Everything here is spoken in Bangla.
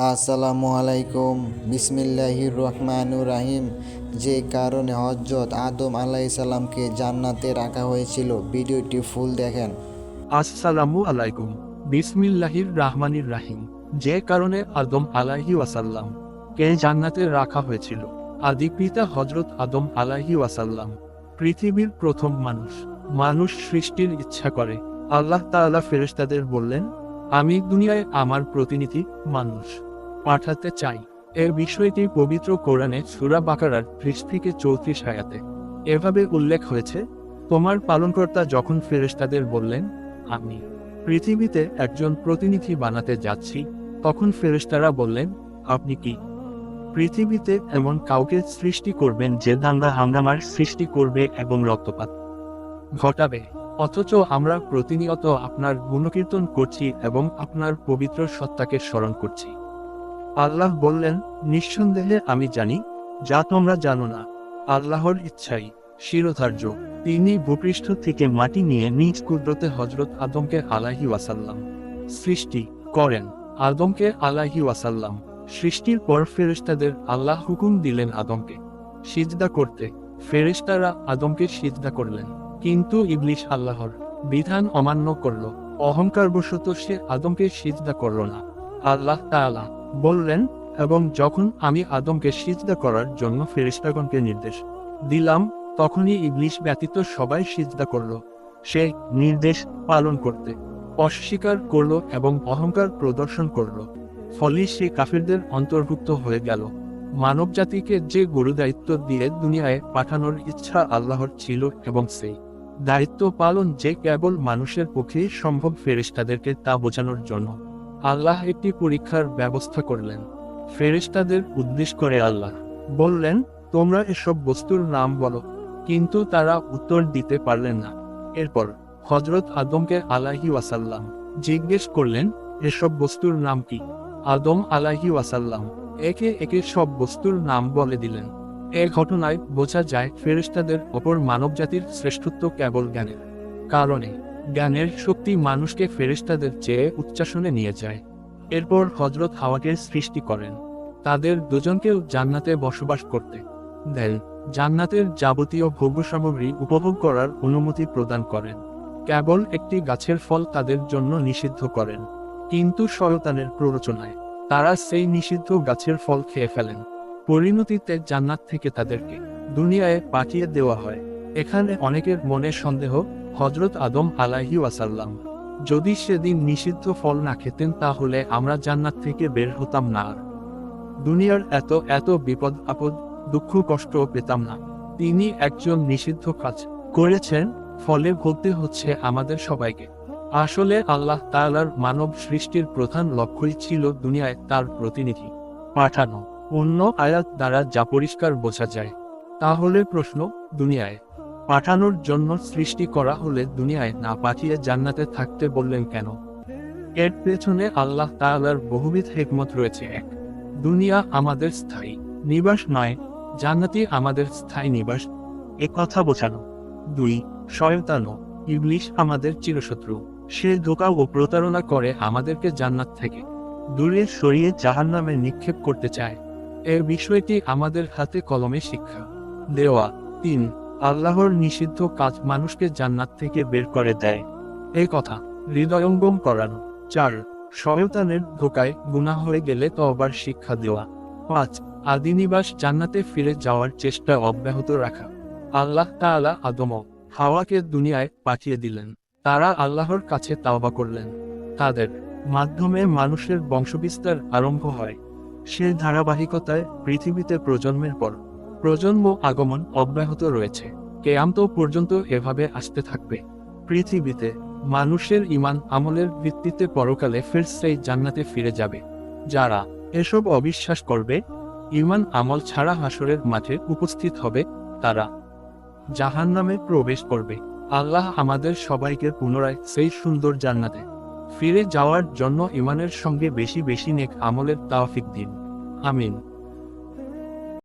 আসসালামু আলাইকুম। বিসমিল্লাহির রহমানুর রাহিম। যে কারণে হজরত আদম আলাইসাল্লামকে জান্নাতে রাখা হয়েছিল। ভিডিওটি ফুল দেখেন। আসসালামু আলাইকুম। বিসমিল্লাহির রাহমানির রাহিম। যে কারণে আদম আলাহি ওয়াসাল্লাম কে জান্নাতে রাখা হয়েছিল। আদি পিতা হজরত আদম আলাহি ওয়াসাল্লাম পৃথিবীর প্রথম মানুষ। মানুষ সৃষ্টির ইচ্ছা করে। আল্লাহ তাআলা ফেরেশতাদের বললেন, আমি দুনিয়ায় আমার প্রতিনিধি মানুষ। পাঠাতে চাই। এর বিষয়টি পবিত্র কোরআনে সুরা বাকারার ত্রিশ থেকে চৌত্রিশ আয়াতে। এভাবে উল্লেখ হয়েছে, তোমার পালনকর্তা যখন ফেরেশতাদের বললেন, আমি পৃথিবীতে একজন প্রতিনিধি বানাতে যাচ্ছি তখন ফেরেশতারা বললেন, আপনি কি পৃথিবীতে এমন কাউকে সৃষ্টি করবেন যে দাঙ্গা হাঙ্গামার সৃষ্টি করবে এবং রক্তপাত ঘটাবে? অথচ আমরা প্রতিনিয়ত আপনার গুণকীর্তন করছি এবং আপনার পবিত্র সত্তাকে স্মরণ করছি আল্লাহ বললেন, নিঃসন্দেহে আমি জানি, যা তোমরা জানো না। আল্লাহর ইচ্ছাই, শিরোধার্য। তিনি ভূপৃষ্ঠ থেকে মাটি নিয়ে নিজ কুদরতে হজরত আদমকে আলাহি ওয়াসাল্লাম সৃষ্টি করেন। আদমকে আলাহি ওয়াসাল্লাম সৃষ্টির পর ফেরেশতাদের আল্লাহ হুকুম দিলেন আদমকে সিজদা করতে। ফেরেশতারা আদমকে সিজদা করলেন। কিন্তু ইবলিশ আল্লাহর বিধান অমান্য করল। অহংকারবশত সে আদমকে সিজদা করল না। আল্লাহ তাআলা বললেন, এবং যখন আমি আদমকে সিজদা করার জন্য ফেরেশতাগণকে নির্দেশ দিলাম, তখনই ইবলিশ ব্যতীত সবাই সিজদা করল। সে নির্দেশ পালন করতে অস্বীকার করল এবং অহংকার প্রদর্শন করল। ফলে সে কাফিরদের অন্তর্ভুক্ত হয়ে গেল। মানবজাতিকে যে গুরু দায়িত্ব দিয়ে দুনিয়ায় পাঠানোর ইচ্ছা আল্লাহর ছিল এবং সেই দায়িত্ব পালন যে কেবল মানুষের পক্ষেই সম্ভব ফেরিস্তাদেরকে তা বোঝানোর জন্য। আল্লাহ একটি পরীক্ষার ব্যবস্থা করলেন। ফেরেশতাদের উদ্দেশ্য করে আল্লাহ বললেন, তোমরা এসব বস্তুর নাম বলো। কিন্তু তারা উত্তর দিতে পারলেন না। এরপর হজরত আদমকে আলাহি ওয়াসাল্লাম জিজ্ঞেস করলেন, এসব বস্তুর নাম কি? আদম আলাহি ওয়াসাল্লাম একে একে সব বস্তুর নাম বলে দিলেন। এ ঘটনায় বোঝা যায়, ফেরেশতাদের ওপর মানবজাতির শ্রেষ্ঠত্ব কেবল জ্ঞানের কারণে। জ্ঞানের শক্তি মানুষকে ফেরেশতাদের চেয়ে উচ্চাসনে নিয়ে যায়। এরপর হজরত হাওয়াকে সৃষ্টি করেন। তাদের দুজনকেও জান্নাতে বসবাস করতে দেন। জান্নাতের যাবতীয় ভোগ্য সামগ্রী উপভোগ করার অনুমতি প্রদান করেন। কেবল একটি গাছের ফল তাদের জন্য নিষিদ্ধ করেন। কিন্তু শয়তানের প্ররোচনায় তারা সেই নিষিদ্ধ গাছের ফল খেয়ে ফেলেন। পরিণতিতে জান্নাত থেকে তাদেরকে দুনিয়ায় পাঠিয়ে দেওয়া হয়। এখানে অনেকের মনে সন্দেহ হজরত আদম আলাহি ওয়াসাল্লাম, যদি সেদিন নিষিদ্ধ ফল না খেতেন তাহলে আমরা জান্নাত থেকে বের হতাম না। আর দুনিয়ার এত এত বিপদ, আপদ, দুঃখ, কষ্ট পেতাম না। তিনি একজন নিষিদ্ধ কাজ করেছেন, ফলে ভুগতে হচ্ছে আমাদের সবাইকে। আসলে আল্লাহ তাআলার মানব সৃষ্টির প্রধান লক্ষ্যই ছিল দুনিয়ায় তার প্রতিনিধি পাঠানো। অন্য আয়াত দ্বারা যা পরিষ্কার বোঝা যায়, তাহলে প্রশ্ন, দুনিয়ায় পাঠানোর জন্য সৃষ্টি করা হলে দুনিয়ায় না পাঠিয়ে জান্নাতে থাকতে বললেন কেন? এর পেছনে আল্লাহ তাআলার বহুবিধ হেকমত রয়েছে। এক, দুনিয়া আমাদের স্থায়ী নিবাস নয় জান্নাতি আমাদের স্থায়ী নিবাস। এ কথা বোঝানো। দুই, শয়তানো ইবলিশ আমাদের চিরশত্রু। সে ধোকা ও প্রতারণা করে আমাদেরকে জান্নাত থেকে দূরে সরিয়ে জাহান্নামে নিক্ষেপ করতে চায়। এর বিষয়টি আমাদের হাতে কলমে শিক্ষা। দেওয়া, তিন আল্লাহর নিষিদ্ধ কাজ মানুষকে জান্নাত থেকে বের করে দেয়। এই কথা, হৃদয়ঙ্গম করানো। চার, শয়তানের ধোকায় গুনাহ হয়ে গেলে তবার শিক্ষা দেওয়া। পাঁচ আদিনিবাস জান্নাতে ফিরে যাওয়ার চেষ্টা অব্যাহত রাখা। আল্লাহ তাআলা আদম হাওয়াকে দুনিয়ায় পাঠিয়ে দিলেন। তারা আল্লাহর কাছে তাওবা করলেন। তাদের মাধ্যমে মানুষের বংশবিস্তার আরম্ভ হয়। সে ধারাবাহিকতায় পৃথিবীতে প্রজন্মের পর প্রজন্ম আগমন অব্যাহত রয়েছে। কেয়ামত পর্যন্ত এভাবে আসতে থাকবে। পৃথিবীতে মানুষের ইমান আমলের ভিত্তিতে পরকালে ফের সেই জান্নাতে ফিরে যাবে। যারা এসব অবিশ্বাস করবে ইমান আমল ছাড়া হাসরের মাঠে উপস্থিত হবে, তারা জাহান্নামে প্রবেশ করবে। আল্লাহ আমাদের সবাইকে পুনরায় সেই সুন্দর জান্নাতে ফিরে যাওয়ার জন্য ইমানের সঙ্গে বেশি বেশি নেক আমলের তাওফিক দিন। আমিন।